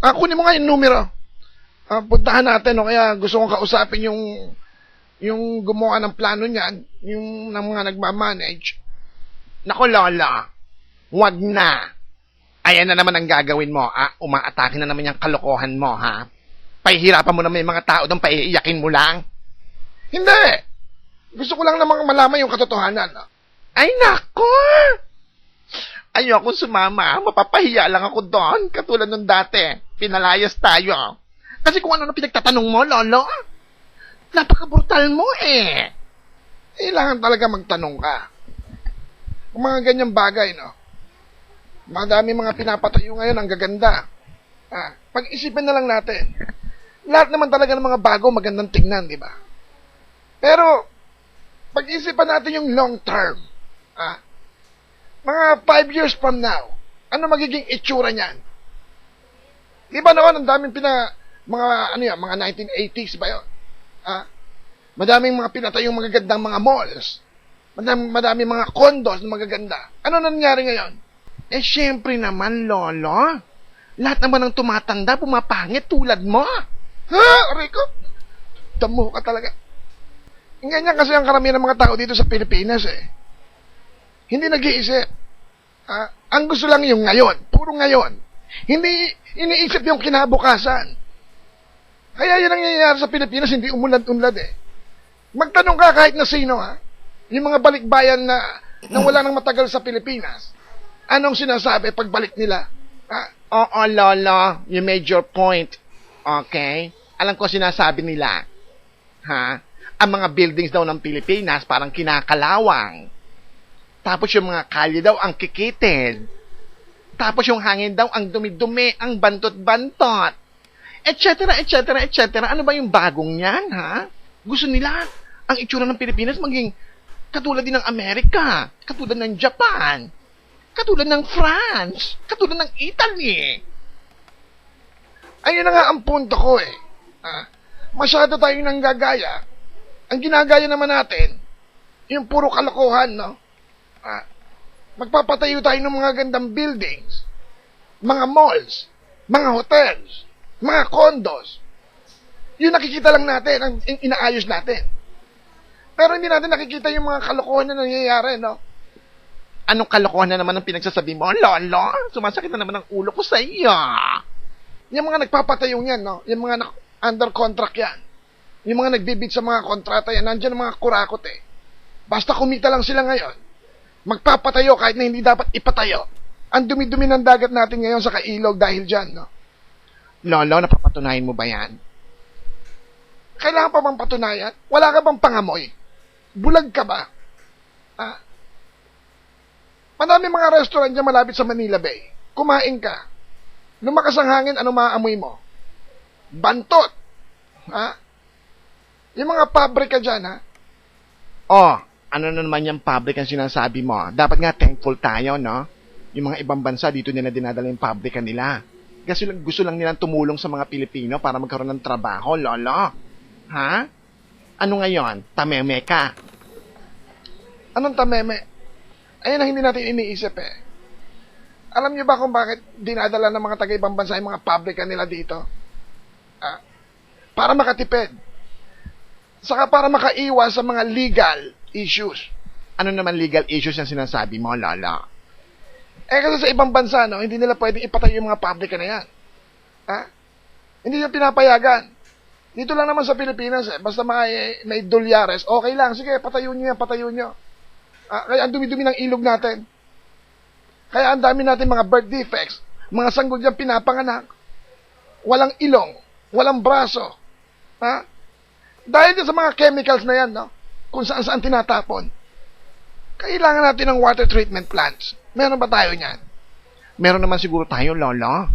Ah, kunin mo nga yung numero. Ah, puntahan natin, o kaya gusto kong kausapin yung yung gumawa ng plano niyan, yung ng mga nagmamanage. Naku, Lola. Wag na. Ayan na naman ang gagawin mo, ah. Umaatake na naman yung kalokohan mo, ha? Pahihirapan mo naman yung mga tao doon, paiiyakin mo lang. Hindi! Gusto ko lang namang malaman yung katotohanan. Ay, nako! Ayoko sumama. Mapapahiya lang ako doon. Katulad nung dati. Pinalayas tayo. Kasi kung ano na pinagtatanong mo, Lolo, napaka-brutal mo eh. Kailangan talaga magtanong ka. Kung mga ganyang bagay, no? Madami mga pinapatayo ngayon ang gaganda. Ah, pag-isipan na lang natin. Lahat naman talaga ng mga bago magandang tingnan, di ba? Pero, pag-isipan natin yung long term. Ah, mga five years from now, ano magiging itsura niyan? Di ba noon, ang daming pina, mga, ano yan, mga 1980s ba yun? Ah, madaming mga pinatayong magagandang mga malls. Madaming, madaming mga condos na magaganda. Ano nangyari ngayon? Eh, syempre naman, Lolo. Lahat naman ng tumatanda, pumapangit tulad mo. Ha? Rico? Damo ka talaga. Ganyan kasi ang karamihan ng mga tao dito sa Pilipinas eh. Hindi nag-iisip. Ah, ang gusto lang yung ngayon. Puro ngayon. Hindi iniisip yung kinabukasan. Kaya yan ang nangyayari sa Pilipinas, hindi umulad-unlad eh. Magtanong ka kahit na sino ha. Yung mga balikbayan na, na wala nang matagal sa Pilipinas. Anong sinasabi pagbalik nila? Ah, Oo, Lolo. You made your point. Okay? Alam ko sinasabi nila. Ha? Ang mga buildings daw ng Pilipinas parang kinakalawang. Tapos yung mga kalye daw ang kikitid. Tapos yung hangin daw ang dumi-dumi, ang bantot-bantot. Etc., etc., etc. Ano ba yung bagong yan, ha? Gusto nila ang itsura ng Pilipinas maging katulad din ng Amerika, katulad ng Japan, katulad ng France, katulad ng Italy. Ayun na nga ang punto ko eh. Ah, masyado tayong nanggagaya. Ang ginagaya naman natin, yung puro kalokohan, no? Ah, magpapatayo tayo ng mga gandang buildings, mga malls, mga hotels, mga condos. Yung nakikita lang natin, ang in- inaayos natin. Pero hindi natin nakikita yung mga kalokohan na nangyayari, no? Anong kalokohan na naman ang pinagsasabi mo, Lolo? Sumasakit na naman ang ulo ko sa iyo. Yung mga nagpapatayong yan, no? Yung mga nak- under contract yan. Yung mga nagbibid sa mga kontrata yan, nandiyan ang mga kurakot eh. Basta kumita lang sila ngayon, magpapatayo kahit na hindi dapat ipatayo. Ang dumi-dumi ng dagat natin ngayon sa kailog dahil dyan, no? Lolo, napapatunayan mo ba yan? Kailangan pa bang patunayan? Wala ka bang pangamoy? Bulag ka ba? Ah? Madami mga restaurant dyan malapit sa Manila Bay. Kumain ka. Lumakas ang hangin, ano maaamoy mo? Bantot. Ha? Yung mga pabrika dyan, ha? Oh, ano na naman yung public ang sinasabi mo? Dapat nga thankful tayo, no? Yung mga ibang bansa, dito nila dinadala yung pabrika nila. Kasi lang, gusto lang nilang tumulong sa mga Pilipino para magkaroon ng trabaho, lolo. Ha? Ano ngayon? Tameme ka. Anong tameme? Ayun ang hindi natin iniisip eh. Alam niyo ba kung bakit dinadala ng mga taga-ibang bansa yung mga pabrika nila dito? Ah, para makatipid. Saka para makaiwas sa mga legal issues. Ano naman legal issues yung sinasabi mo, lolo? Eh kasi sa ibang bansa, no, hindi nila pwedeng ipatayo yung mga pabrika na yan. Ha? Hindi nila pinapayagan. Dito lang naman sa Pilipinas, eh, basta may, may dolyares, okay lang, sige, patayo nyo yan, patayo nyo. Ah, kaya ang dumi-dumi ng ilog natin. Kaya ang dami natin mga birth defects, mga sanggol dyan pinapanganak. Walang ilong, walang braso. Ha? Dahil sa mga chemicals na yan, no? Kung saan saan tinatapon. Kailangan natin ng water treatment plants. Meron ba tayo niyan? Meron naman siguro tayo, lolo.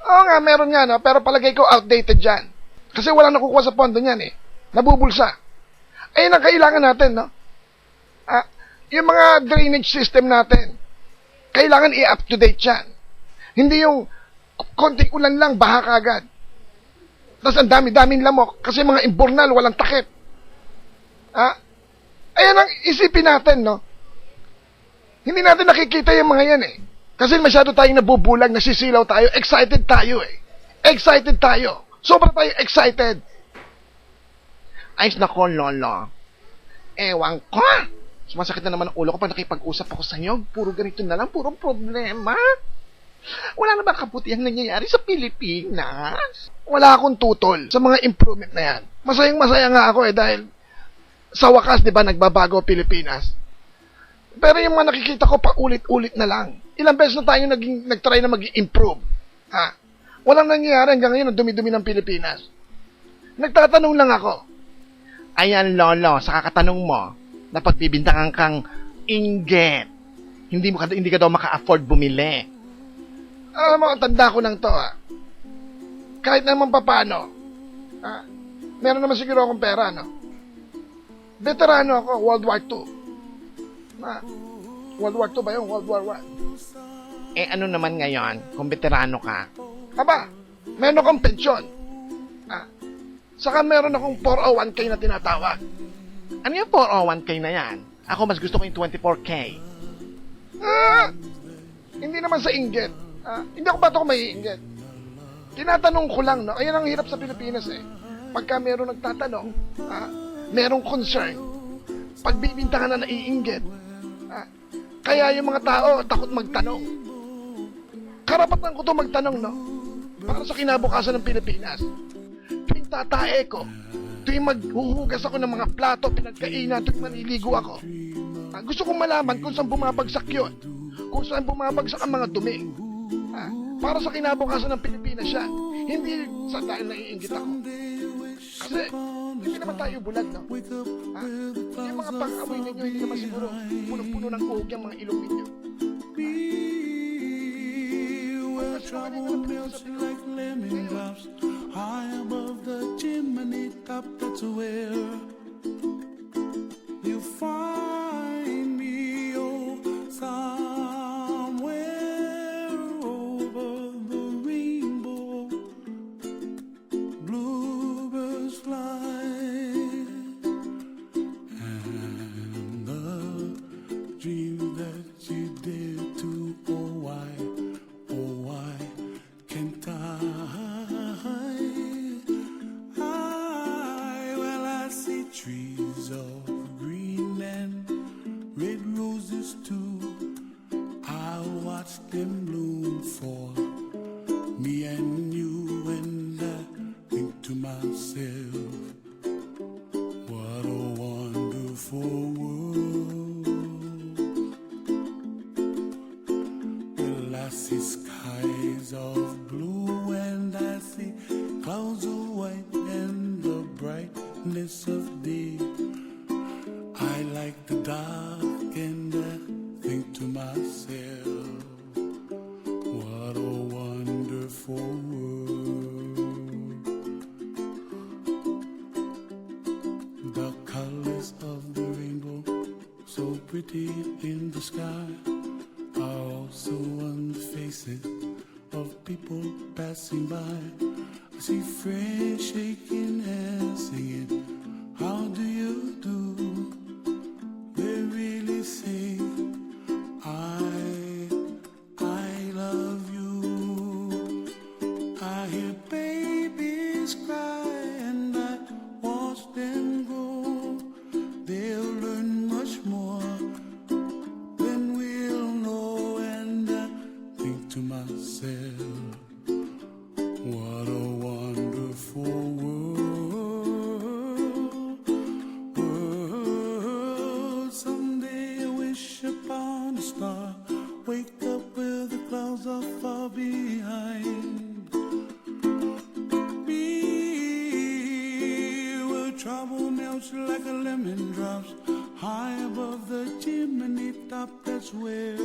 Oo nga, meron nga, no? pero palagay ko outdated dyan. Kasi walang nakukuha sa pondo niyan eh. Nabubulsa. Ayun ang kailangan natin, no? Ah, yung mga drainage system natin, kailangan i-up to date yan. Hindi yung konting ulan lang, baha kagad. Tapos ang dami-daming lamok kasi mga imbornal, walang takip. Ah, ayan ang isipin natin, no? Hindi natin nakikita yung mga yan eh. Kasi masyado tayong nabubulag, nasisilaw tayo, excited tayo eh. Excited tayo. Sobra tayo excited. Ayos nako, Lolo. Ewan ko. Sumasakit na naman ang ulo ko pag nakipag-usap ako sa inyo. Puro ganito na lang, puro problema. Wala na ba kabutihang nangyayari sa Pilipinas? Wala akong tutol sa mga improvement na yan. Masayang masaya nga ako eh dahil sa wakas, di ba, nagbabago Pilipinas. Pero yung mga nakikita ko pa ulit-ulit na lang. Ilang beses na tayo naging, nag-try na mag-improve. Ha? Walang nangyayari hanggang ngayon ang dumi-dumi ng Pilipinas. Nagtatanong lang ako. Ayan, Lolo, sa kakatanong mo, na pagbibintangan kang inggit. Hindi mo hindi ka daw maka-afford bumili. Alam mo, ang tanda ko ng to, ha? Kahit naman papano, ha? Meron naman siguro akong pera, no? Veterano ako, World War II. Ha? World War II ba yun? World War I? Eh ano naman ngayon, kung veterano ka? Aba, meron akong pensyon. Ha? Saka meron akong 401k na tinatawag. Ano yung 401k na yan? Ako mas gusto ko yung 24k. Ah, hindi naman sa inggit. Ah, hindi ako bato ko may inggit. Tinatanong ko lang, no? Ayan ang hirap sa Pilipinas eh. Pagka meron nagtatanong, ah, merong concern. Pagbibintangan na naiinggit. Kaya yung mga tao takot magtanong. Karapatan ko to magtanong, no? Para sa kinabukasan ng Pilipinas. Tuwing tatae ko, tuwing maghuhugas ako ng mga plato, pinagkainan, tuwing maniligo ako, gusto kong malaman kung saan bumabagsak yun. Kung saan bumabagsak ang mga dumi. Para sa kinabukasan ng Pilipinas yan. Hindi sa dahil naiingit ako. Kasi, naman tayo bulag, no? Ah, yung mga pang-amoy ninyo, hindi naman siguro punong-puno ng uhog yung mga ilong ninyo. Where trouble melts like lemon drops high above the chimney top. That's where you find to myself, what a wonderful world. Well, I see skies of blue and I see clouds of white and the brightness of day. I like the dark and I think to myself, what a wonderful world. In the sky are also on the faces of people passing by. I see friends shaking hands, singing, How do you do? They really say, I, I love you. I hear babies cry That's where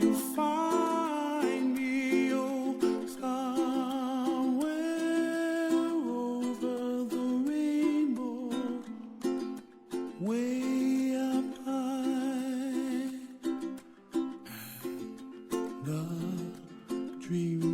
you find me. Oh, somewhere over the rainbow, way up high. The dream